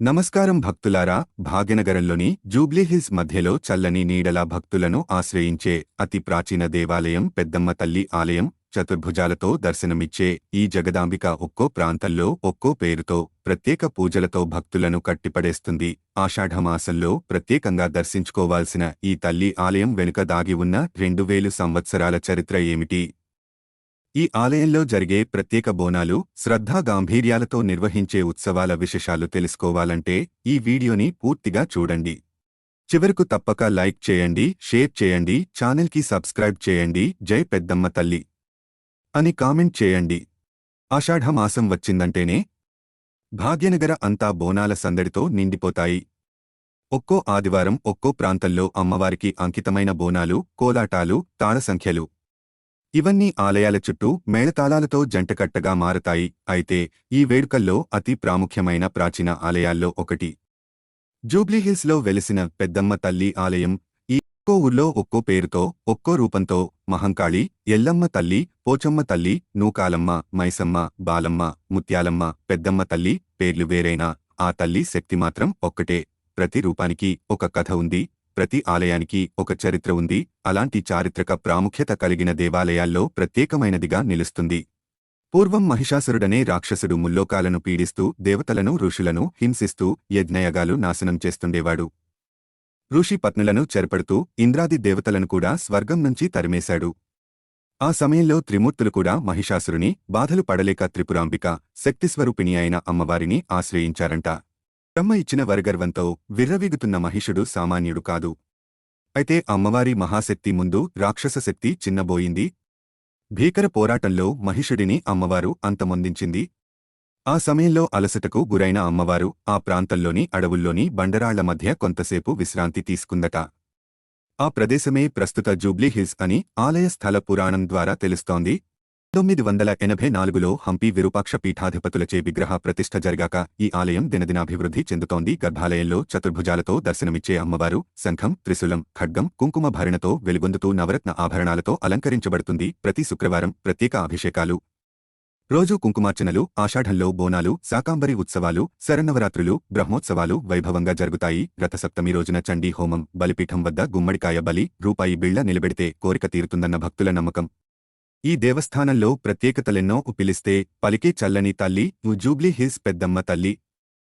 నమస్కారం భక్తులారా భాగ్యనగరంలోని జూబ్లీహిల్స్ మధ్యలో చల్లని నీడల భక్తులను ఆశ్రయించే అతి ప్రాచీన దేవాలయం పెద్దమ్మ తల్లి ఆలయం చతుర్భుజాలతో దర్శనమిచ్చే ఈ జగదాంబిక ఒక్కో ప్రాంతంలో ఒక్కో పేరుతో ప్రత్యేక పూజలతో భక్తులను కట్టిపడేస్తుంది. ఆషాఢమాసంలో ప్రత్యేకంగా దర్శించుకోవాల్సిన ఈ తల్లి ఆలయం వెనుక దాగి ఉన్న రెండు వేలు సంవత్సరాల చరిత్ర ఏమిటి? ఈ ఆలయంలో జరిగే ప్రత్యేక బోనాలు శ్రద్ధా గాంభీర్యాలతో నిర్వహించే ఉత్సవాల విశేషాలు తెలుసుకోవాలంటే ఈ వీడియోని పూర్తిగా చూడండి. చివరకు తప్పక లైక్ చేయండి షేర్ చేయండి ఛానల్కి సబ్స్క్రైబ్ చేయండి. జై పెద్దమ్మ తల్లి! అని కామెంట్ చేయండి. ఆషాఢమాసం వచ్చిందంటేనే భాగ్యనగర అంతా బోనాల సందడితో నిండిపోతాయి. ఒక్కో ఆదివారం ఒక్కో ప్రాంతంలో అమ్మవారికి అంకితమైన బోనాలు కోలాటాలు తాళసంఖ్యలు. ఇవన్నీ ఆలయాల చుట్టూ మేళతాళాలతో జంటకట్టగా మారతాయి. అయితే ఈ వేడుకల్లో అతి ప్రాముఖ్యమైన ప్రాచీన ఆలయాల్లో ఒకటి. జూబ్లీహిల్స్లో వెలిసిన పెద్దమ్మ తల్లి ఆలయం ఈ ఒక్కో ఊర్లో ఒక్కో పేరుతో ఒక్కో రూపంతో మహంకాళి ఎల్లమ్మ తల్లి పోచమ్మ తల్లి నూకాలమ్మ మైసమ్మ బాలమ్మ ముత్యాలమ్మ పెద్దమ్మ తల్లి పేర్లు వేరైనా ఆ తల్లి శక్తి మాత్రం ఒక్కటే. ప్రతి రూపానికి ఒక కథ ఉంది. ప్రతి ఆలయానికి ఒక చరిత్ర ఉంది. అలాంటి చారిత్రక ప్రాముఖ్యత కలిగిన దేవాలయాల్లో ప్రత్యేకమైనదిగా నిలుస్తుంది. పూర్వం మహిషాసురుడనే రాక్షసుడు ముల్లోకాలను పీడిస్తూ దేవతలను ఋషులను హింసిస్తూ యజ్ఞయగాలు నాశనం చేస్తుండేవాడు. ఋషి పత్నులను చెరపడుతూ ఇంద్రాది దేవతలను కూడా స్వర్గం నుంచి తరిమేశాడు. ఆ సమయంలో త్రిమూర్తులు కూడా మహిషాసురుని బాధలు పడలేక త్రిపురాంబిక శక్తిస్వరూపిణి అయిన అమ్మవారిని ఆశ్రయించారంట. అత్తమ్మ ఇచ్చిన వరగర్వంతో విర్రవీగుతున్న మహిషుడు సామాన్యుడు కాదు. అయితే అమ్మవారి మహాశక్తి ముందు రాక్షస శక్తి చిన్నబోయింది. భీకర పోరాటంలో మహిషుడిని అమ్మవారు అంతమొందించింది. ఆ సమయంలో అలసటకు గురైన అమ్మవారు ఆ ప్రాంతంలోని అడవుల్లోని బండరాళ్ళ మధ్య కొంతసేపు విశ్రాంతి తీసుకుందట. ఆ ప్రదేశమే ప్రస్తుత జూబ్లీహిల్స్ అని ఆలయ స్థల పురాణం ద్వారా తెలుస్తోంది. తొమ్మిది వందల ఎనభై నాలుగులో హంపి విరూపాక్ష పీఠాధిపతులచే విగ్రహ ప్రతిష్ఠ జరిగాక ఈ ఆలయం దినదినాభివృద్ధి చెందుతోంది. గర్భాలయంలో చతుర్భుజాలతో దర్శనమిచ్చే అమ్మవారు శంఖం త్రిశూలం ఖడ్గం కుంకుమ భరణతో వెలుగొందుతూ నవరత్న ఆభరణాలతో అలంకరించబడుతుంది. ప్రతి శుక్రవారం ప్రత్యేక అభిషేకాలు. రోజు కుంకుమార్చనలు ఆషాఢంలో బోనాలు శాకాంబరి ఉత్సవాలు శరన్నవరాత్రులు బ్రహ్మోత్సవాలు వైభవంగా జరుగుతాయి. రథసప్తమి రోజున చండీ హోమం బలిపీఠం వద్ద గుమ్మడికాయ బలి రూపాయి బిళ్ళ నిలబెడితే కోరిక తీరుతుందన్న భక్తుల నమ్మకం. ఈ దేవస్థానంలో ప్రత్యేకతలెన్నో పిలిస్తే పలికే చల్లని తల్లి జూబ్లీ హిల్స్ పెద్దమ్మ తల్లి